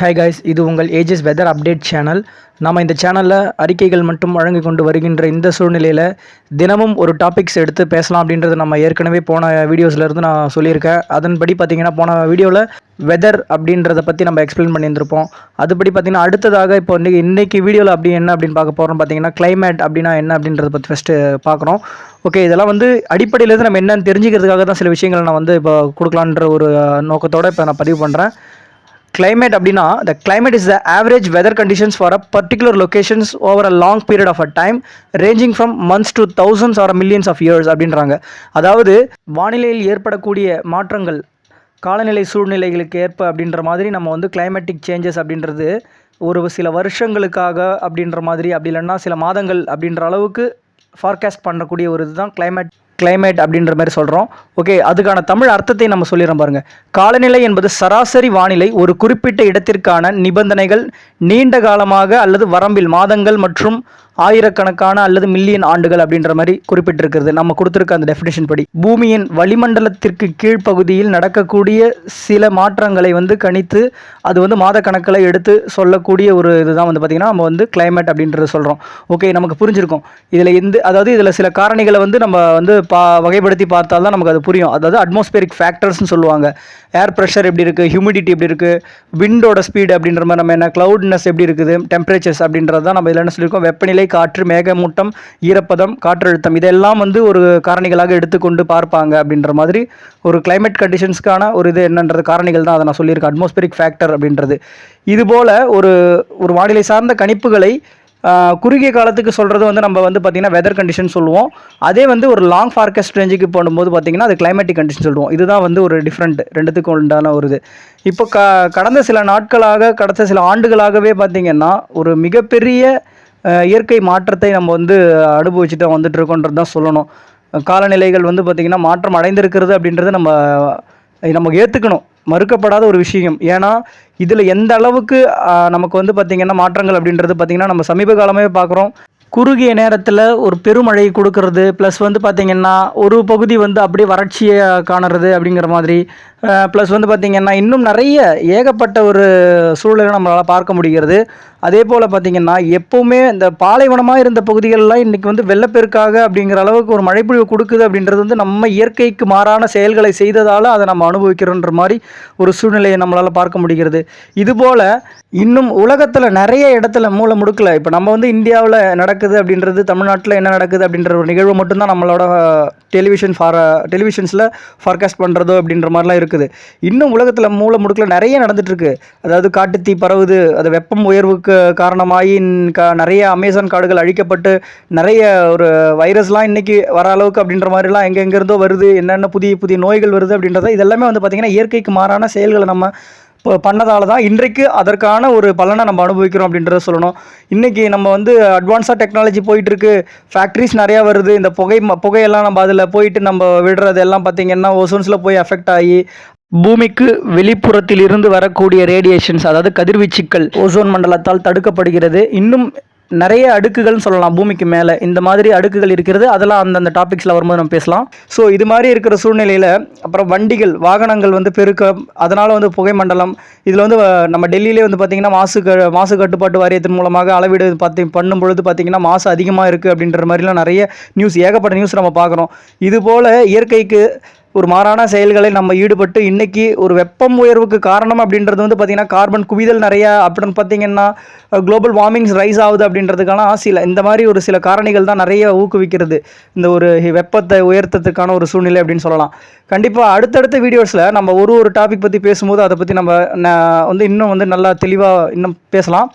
Hi guys இது உங்கள் ages weather update channel நம்ம இந்த சேனலில் அறிக்கைகள் மட்டும் வழங்கி கொண்டு வருகின்ற இந்த சூழ்நிலையில் தினமும் ஒரு டாபிக்ஸ் எடுத்து பேசலாம் அப்படின்றது நம்ம ஏற்கனவே போன வீடியோஸ்லேருந்து நான் சொல்லியிருக்கேன். அதன்படி பார்த்தீங்கன்னா போன வீடியோவில் வெதர் அப்படின்றத பற்றி நம்ம எக்ஸ்பிளைன் பண்ணியிருந்திருப்போம். அதுபடி பார்த்தீங்கன்னா அடுத்ததாக இப்போ இன்னைக்கு இன்றைக்கி வீடியோவில் அப்படி என்ன அப்படின்னு பார்க்க போகிறோம் பார்த்தீங்கன்னா கிளைமேட் அப்படின்னா என்ன அப்படின்றத பற்றி ஃபஸ்ட்டு பார்க்குறோம். ஓகே இதெல்லாம் வந்து அடிப்படையிலேருந்து நம்ம என்னன்னு தெரிஞ்சுக்கிறதுக்காக தான் சில விஷயங்களை நான் வந்து இப்போ கொடுக்கலான்ற ஒரு நோக்கத்தோடு இப்போ நான் பதிவு பண்ணுறேன் கிளைமேட் அப்படின்னா the climate is the average weather conditions for a particular locations over a long period of a time ranging from months to thousands or millions of years அப்படின்றாங்க அதாவது வானிலையில் ஏற்படக்கூடிய மாற்றங்கள் காலநிலை சூழ்நிலைகளுக்கு ஏற்ப அப்படின்ற மாதிரி நம்ம வந்து கிளைமேட்டிக் சேஞ்சஸ் அப்படின்றது ஒரு சில வருஷங்களுக்காக அப்படின்ற மாதிரி அப்படி இல்லைன்னா சில மாதங்கள் அப்படின்ற அளவுக்கு ஃபார்காஸ்ட் பண்ணக்கூடிய ஒரு இதுதான் கிளைமேட் கிளைமேட் அப்படின்ற மாதிரி சொல்கிறோம் ஓகே அதுக்கான தமிழ் அர்த்தத்தை நம்ம சொல்லிடுறோம் பாருங்கள் காலநிலை என்பது சராசரி வானிலை ஒரு குறிப்பிட்ட இடத்திற்கான நிபந்தனைகள் நீண்ட காலமாக அல்லது வரம்பில் மாதங்கள் மற்றும் ஆயிரக்கணக்கான அல்லது மில்லியன் ஆண்டுகள் அப்படின்ற மாதிரி குறிப்பிட்டிருக்கிறது. நம்ம கொடுத்துருக்க அந்த டெஃபினேஷன் படி. பூமியின் வளிமண்டலத்திற்கு கீழ்ப்பகுதியில் நடக்கக்கூடிய சில மாற்றங்களை வந்து கணித்து அது வந்து மாத கணக்கில் எடுத்து சொல்லக்கூடிய ஒரு இதுதான் வந்து பார்த்திங்கன்னா நம்ம வந்து கிளைமேட் அப்படின்றத சொல்கிறோம் ஓகே நமக்கு புரிஞ்சிருக்கும். இதில் எந்த அதாவது இதில் சில காரணிகளை வந்து நம்ம வந்து பா வகைப்படுத்தி பார்த்தால் தான் நமக்கு அது புரியும். அதாவது அட்மாஸ்பியரிக் ஃபேக்டர்ஸ்னு சொல்லுவாங்க. ஏர் ப்ரெஷர் எப்படி இருக்குது ஹியூமிடிட்டி எப்படி இருக்குது விண்டோட ஸ்பீடு அப்படின்ற மாதிரி நம்ம என்ன? க்ளவுட்னஸ் எப்படி இருக்குது? டெம்பரேச்சர்ஸ் அப்படின்றது தான் நம்ம இதில் என்ன சொல்லியிருக்கோம்? வெப்பநிலை காற்று மேகமூட்டம் ஈரப்பதம் காற்றழுத்தம் இதெல்லாம் வந்து ஒரு காரணிகளாக எடுத்துக்கொண்டு பார்ப்பாங்க அப்படின்ற மாதிரி ஒரு கிளைமேட் கண்டிஷன்ஸ்க்கான ஒரு இது என்னன்றது காரணிகள் தான் அதை நான் சொல்லியிருக்கேன். அட்மாஸ்பியரிக் ஃபேக்டர் அப்படின்றது. இதுபோல் ஒரு ஒரு வானிலை சார்ந்த கணிப்புகளை குறுகிய காலத்துக்கு சொல்கிறது வந்து நம்ம வந்து பார்த்திங்கன்னா வெதர் கண்டிஷன் சொல்லுவோம். அதே வந்து ஒரு லாங் ஃபார்கஸ்ட் ரேஞ்சுக்கு போடும்போது பார்த்திங்கன்னா அது கிளைமேட்டிக் கண்டிஷன் சொல்லுவோம். இதுதான் வந்து ஒரு டிஃப்ரெண்ட் ரெண்டுத்துக்கும் உண்டான ஒரு இது. இப்போ க கடந்த சில நாட்களாக கடந்த சில ஆண்டுகளாகவே பார்த்திங்கன்னா ஒரு மிகப்பெரிய இயற்கை மாற்றத்தை நம்ம வந்து அனுபவிச்சுட்டு வந்துட்டு இருக்கோன்றது தான் சொல்லணும். காலநிலைகள் வந்து பார்த்திங்கன்னா மாற்றம் அடைந்திருக்கிறது அப்படின்றது நம்ம நம்ம ஏற்றுக்கணும் மறுக்கப்படாத ஒரு விஷயம். ஏன்னா இதில் எந்த அளவுக்கு நமக்கு வந்து பார்த்திங்கன்னா மாற்றங்கள் அப்படின்றது பார்த்திங்கன்னா நம்ம சமீப காலமே பார்க்குறோம் குறுகிய நேரத்தில் ஒரு பெருமழை கொடுக்கறது ப்ளஸ் வந்து பார்த்திங்கன்னா ஒரு பகுதி வந்து அப்படியே வறட்சியை காணுறது அப்படிங்கிற மாதிரி ப்ளஸ் வந்து பார்த்திங்கன்னா இன்னும் நிறைய ஏகப்பட்ட ஒரு சூழலை நம்மளால் பார்க்க முடிகிறது. அதே போல் பார்த்திங்கன்னா எப்போவுமே இந்த பாலைவனமாக இருந்த பகுதிகளெலாம் இன்றைக்கி வந்து வெள்ளப்பெருக்காக அப்படிங்கிற அளவுக்கு ஒரு மழைப்பொழிவு கொடுக்குது அப்படின்றது வந்து நம்ம இயற்கைக்கு மாறான செயல்களை செய்ததால் அதை நம்ம அனுபவிக்கிறோன்ற மாதிரி ஒரு சூழ்நிலையை நம்மளால் பார்க்க முடிகிறது. இதுபோல் இன்னும் உலகத்தில் நிறைய இடத்துல மூல முடுக்கல. இப்போ நம்ம வந்து இந்தியாவில் நடக்குது அப்படின்றது தமிழ்நாட்டில் என்ன நடக்குது அப்படின்ற ஒரு நிகழ்வு மட்டும்தான் நம்மளோட டெலிவிஷன் ஃபார் டெலிவிஷன்ஸில் ஃபார்காஸ்ட் பண்ணுறதோ அப்படின்ற மாதிரிலாம் இருக்குது இருக்குது இன்னும் உலகத்தில் மூல முடுக்கில் நிறைய நடந்துகிட்ருக்கு அதாவது காட்டுத்தீ பரவுது அது வெப்பம் உயர்வுக்கு காரணமாகி கா நிறைய அமேசான் காடுகள் அழிக்கப்பட்டு நிறைய ஒரு வைரஸ்லாம் இன்றைக்கி வர அளவுக்கு அப்படின்ற மாதிரிலாம் எங்கெங்கிருந்தோ வருது என்னென்ன புதிய புதிய நோய்கள் வருது அப்படின்றத இதெல்லாமே வந்து பார்த்திங்கன்னா இயற்கைக்கு மாறான செயல்களை நம்ம பண்ணதால தான் இன்றைக்கு அதற்கான ஒரு பலனை நம்ம அனுபவிக்கிறோம் அப்படின்றத சொல்லணும். இன்றைக்கி நம்ம வந்து அட்வான்ஸாக டெக்னாலஜி போயிட்டுருக்கு. ஃபேக்ட்ரிஸ் நிறையா வருது. இந்த புகை ம- புகையெல்லாம் நம்ம அதில் போயிட்டு நம்ம விடுறது எல்லாம் பார்த்திங்கன்னா ஓசோன்ஸில் போய் அஃபெக்ட் ஆகி பூமிக்கு வெளிப்புறத்தில் இருந்து வரக்கூடிய ரேடியேஷன்ஸ் அதாவது கதிர்வீச்சுக்கள் ஓசோன் மண்டலத்தால் தடுக்கப்படுகிறது. இன்னும் நிறைய அடுக்குகள்னு சொல்லலாம் பூமிக்கு மேலே. இந்த மாதிரி அடுக்குகள் இருக்கிறது அதெல்லாம் அந்தந்த டாபிக்ஸில் வரும்போது நம்ம பேசலாம். ஸோ இது மாதிரி இருக்கிற சூழ்நிலையில் அப்புறம் வண்டிகள் வாகனங்கள் வந்து பெருக்க அதனால் வந்து புகை மண்டலம் இதில் வந்து நம்ம டெல்லியிலே வந்து பார்த்திங்கன்னா மாசு க மாசு கட்டுப்பாட்டு வாரியத்தின் மூலமாக அளவீடு பார்த்து பண்ணும் பொழுது பார்த்திங்கன்னா மாசு அதிகமாக இருக்குது அப்படின்ற மாதிரிலாம் நிறைய நியூஸ் ஏகப்பட்ட நியூஸ் நம்ம பார்க்குறோம். இது போல் இயற்கைக்கு ஒரு மாறான செயல்களை நம்ம ஈடுபட்டு இன்றைக்கி ஒரு வெப்பம் உயர்வுக்கு காரணம் அப்படின்றது வந்து பார்த்திங்கன்னா கார்பன் குவிதல் நிறையா அப்படின்னு பார்த்திங்கன்னா குளோபல் வார்மிங்ஸ் ரைஸ் ஆகுது அப்படின்றதுக்கான சில இந்த மாதிரி ஒரு சில காரணிகள் தான் நிறைய ஊக்குவிக்கிறது. இந்த ஒரு வெப்பத்தை உயர்த்தத்துக்கான ஒரு சூழ்நிலை அப்படின்னு சொல்லலாம். கண்டிப்பாக அடுத்தடுத்த வீடியோஸில் நம்ம ஒரு ஒரு டாபிக் பற்றி பேசும்போது அதை பற்றி நம்ம வந்து இன்னும் வந்து நல்லா தெளிவாக இன்னும் பேசலாம்.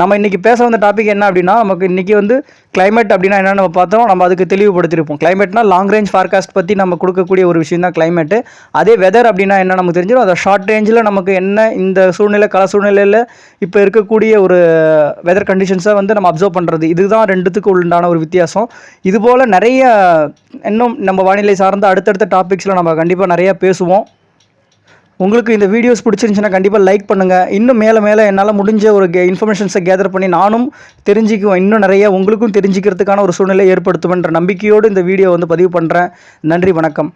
நம்ம இன்றைக்கி பேச வந்த டாபிக் என்ன அப்படின்னா நமக்கு இன்றைக்கி வந்து கிளைமேட் அப்படின்னா என்னென்னு நம்ம பார்த்தோம். நம்ம அதுக்கு தெளிவுபடுத்திருப்போம் கிளைமேட்னா லாங் ரேஞ்ச் ஃபார்காஸ்ட் பற்றி நம்ம கொடுக்கக்கூடிய ஒரு விஷயம் தான் கிளைமேட்டு அதே வெதர் அப்படின்னா என்ன நமக்கு தெரிஞ்சிடும். அதை ஷார்ட் ரேஞ்சில் நமக்கு என்ன இந்த சூழ்நிலை கால சூழ்நிலையில் இப்போ இருக்கக்கூடிய ஒரு வெதர் கண்டிஷன்ஸை வந்து நம்ம அப்சர்வ் பண்ணுறது இதுதான் ரெண்டுத்துக்கு உண்டான ஒரு வித்தியாசம். இதுபோல் நிறைய இன்னும் நம்ம வானிலை சார்ந்த அடுத்தடுத்த டாபிக்ஸில் நம்ம கண்டிப்பாக நிறையா பேசுவோம். உங்களுக்கு இந்த வீடியோஸ் பிடிச்சிருந்துச்சுன்னா கண்டிப்பாக லைக் பண்ணுங்கள் இன்னும் மேலே மேலே என்னால் முடிஞ்ச ஒரு கே இன்ஃபர்மேஷன்ஸை கேதர் பண்ணி நானும் தெரிஞ்சுக்குவேன் இன்னும் நிறைய உங்களுக்கும் தெரிஞ்சுக்கிறதுக்கான ஒரு சூழ்நிலை ஏற்படுத்துவேன்ற நம்பிக்கையோடு இந்த வீடியோ வந்து பதிவு பண்ணுறேன் நன்றி வணக்கம்.